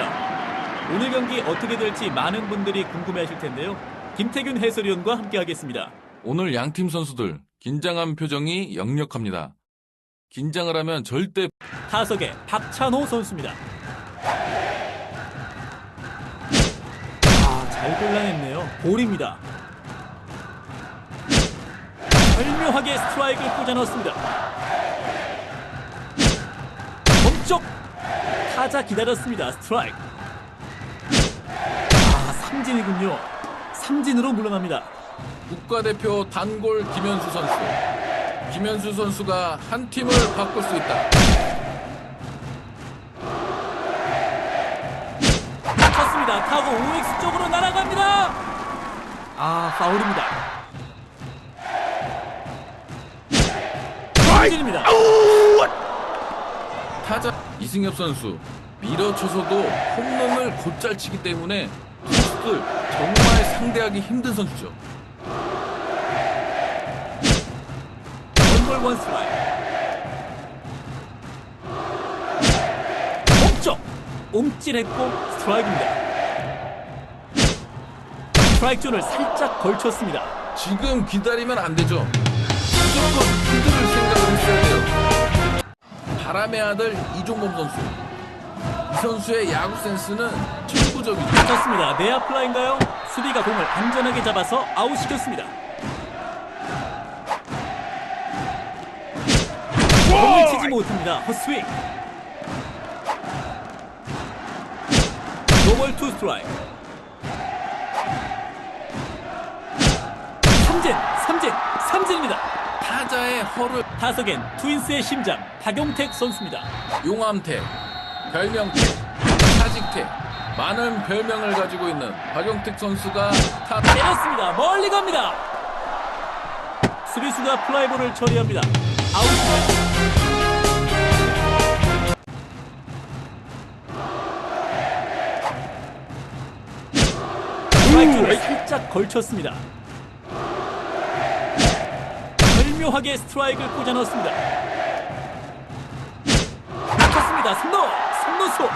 있습니다. 오늘 경기 어떻게 될지 많은 분들이 궁금해하실 텐데요. 김태균 해설위원과 함께하겠습니다. 오늘 양팀 선수들 긴장한 표정이 역력합니다. 긴장을 하면 절대 타석에 박찬호 선수입니다. 아, 잘 골라냈네요. 볼입니다. 절묘하게 스트라이크를 꽂아 넣었습니다. 멈쪽 타자 기다렸습니다. 스트라이크. 아, 삼진이군요. 삼진으로 물러납니다. 국가대표 단골 김현수 선수. 김현수 선수가 한 팀을 바꿀 수 있다. 쳤습니다. 타고 OX 쪽으로 날아갑니다. 아, 파울입니다. 삼진입니다. 타자 이승엽 선수 밀어쳐서도 홈런을 곧잘 치기 때문에 투수들 정말 상대하기 힘든 선수죠. 원볼 원 스트라이크. 멈쩍 옴찔했고 스트라이크입니다. 스트라이크 존을 살짝 걸쳤습니다. 지금 기다리면 안 되죠. 무조건 흔들을 생각을 했어야 돼요. 바람의 아들 이종범 선수. 이 선수의 야구 센스는 천부적이죠. 쳤습니다. 내야 플라인가요? 수비가 공을 안전하게 잡아서 아웃시켰습니다. 공을 치지 못합니다. 헛스윙. 노볼 투 스트라이크. 삼진, 삼진, 삼진입니다. 타자의 허를 타석엔 트윈스의 심장 박용택 선수입니다. 용암태, 별명태, 사직태 많은 별명을 가지고 있는 박용택 선수가 타 때렸습니다. 멀리 갑니다. 수비수가 플라이볼을 처리합니다. 아웃입니다. 스트라이크를 살짝 걸쳤습니다. 절묘하게 스트라이크를 꽂아 넣었습니다. 쳤습니다. 승노! 승노수!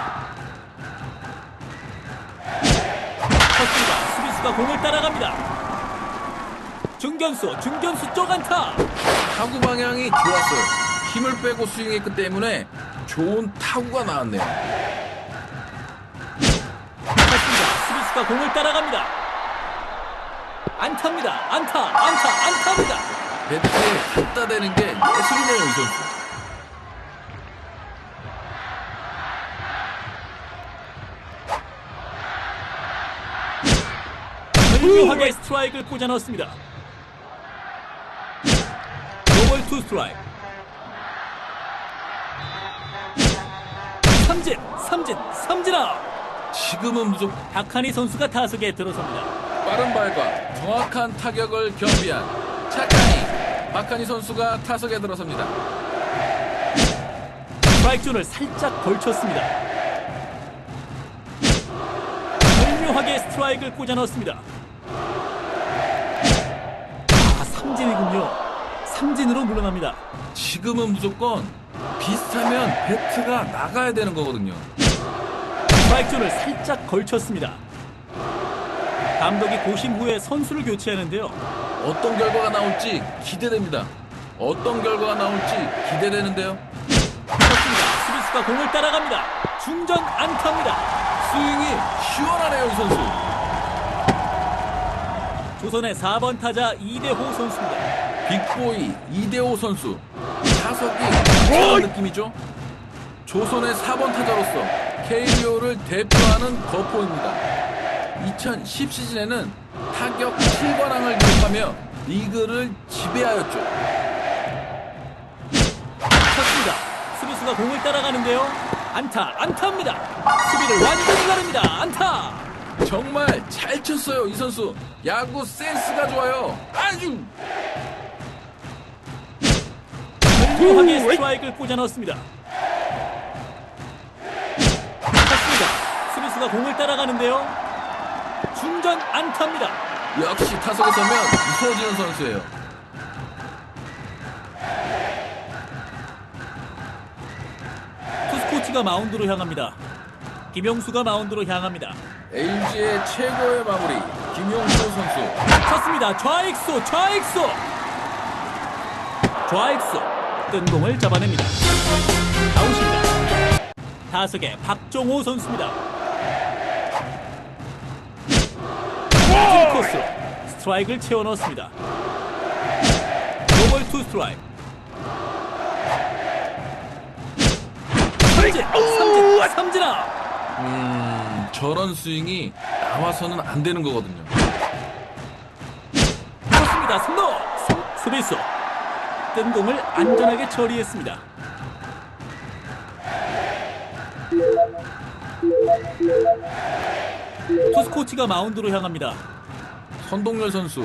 쳤습니다. 수비수가 공을 따라갑니다. 중견수, 중견수 쪽 안타! 타구 방향이 좋았어요. 힘을 빼고 스윙했기 때문에 좋은 타구가 나왔네요. 쳤습니다. 수비수가 공을 따라갑니다. 안타입니다. 안타, 안타, 안타입니다. 배트에 갖다 대는 게 예술이네요, 이 선수. 절묘하게 스트라이크를 꽂아 넣었습니다. 노벌 투 스트라이크. 삼진, 삼진, 삼진아! 지금은 무조건 박하니 선수가 타석에 들어섭니다. 빠른 발과 정확한 타격을 겸비한 차카니 박하니 선수가 타석에 들어섭니다. 스트라이크 존을 살짝 걸쳤습니다. 절묘하게 스트라이크를 꽂아 넣었습니다. 아, 삼진이군요. 삼진으로 물러납니다. 지금은 무조건 비슷하면 배트가 나가야 되는 거거든요. 스트라이크 존을 살짝 걸쳤습니다. 감독이 고심 후에 선수를 교체하는데요. 어떤 결과가 나올지 기대됩니다. 어떤 결과가 나올지 기대되는데요. 쳤습니다. 수비수가 공을 따라갑니다. 중전 안타입니다. 스윙이 시원하네요, 이 선수. 조선의 4번 타자 이대호 선수입니다. 빅보이 이대호 선수. 타석이 강한 느낌이죠. 조선의 4번 타자로서 KBO를 대표하는 거포입니다. 2010 시즌에는 타격 7관왕을 기록하며 리그를 지배하였죠. 쳤습니다. 수비수가 공을 따라가는데요. 안타, 안타입니다. 수비를 완전히 가릅니다. 안타. 정말 잘 쳤어요, 이 선수. 야구 센스가 좋아요. 아주 묘하게 스트라이크를 꽂아 넣었습니다. 쳤습니다. 수비수가 공을 따라가는데요. 중전 안타입니다. 역시 타석에 서면 무서워지는 선수예요. 투수 코치가 마운드로 향합니다. 김용수가 마운드로 향합니다. LG의 최고의 마무리 김용수 선수. 쳤습니다. 좌익수, 좌익수. 좌익수 뜬 공을 잡아냅니다. 아웃입니다. 타석에 박종호 선수입니다. 낮은 코스 스트라이크를 채워 넣었습니다. 노볼 투 스트라이크. 삼진, 삼진, 삼진아. 음, 저런 스윙이 나와서는 안 되는 거거든요. 좋습니다. 승로 수비수 뜬 공을 안전하게 처리했습니다. 투수 코치가 마운드로 향합니다. 선동열 선수.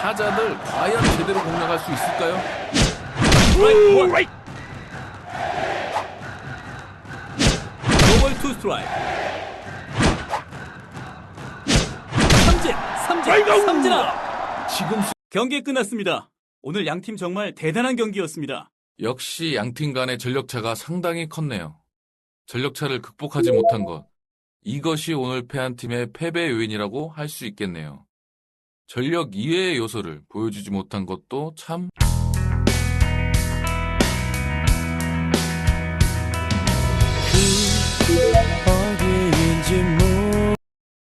타자들 과연 제대로 공략할 수 있을까요? 스트라이크 원. 노벌 투 스트라이크. 삼진, 삼진, 삼진아. 지금 수- 경기 끝났습니다. 오늘 양 팀 정말 대단한 경기였습니다. 역시 양 팀 간의 전력차가 상당히 컸네요. 전력차를 극복하지 못한 것. 이것이 오늘 패한 팀의 패배 요인이라고 할 수 있겠네요. 전력 이외의 요소를 보여주지 못한 것도 참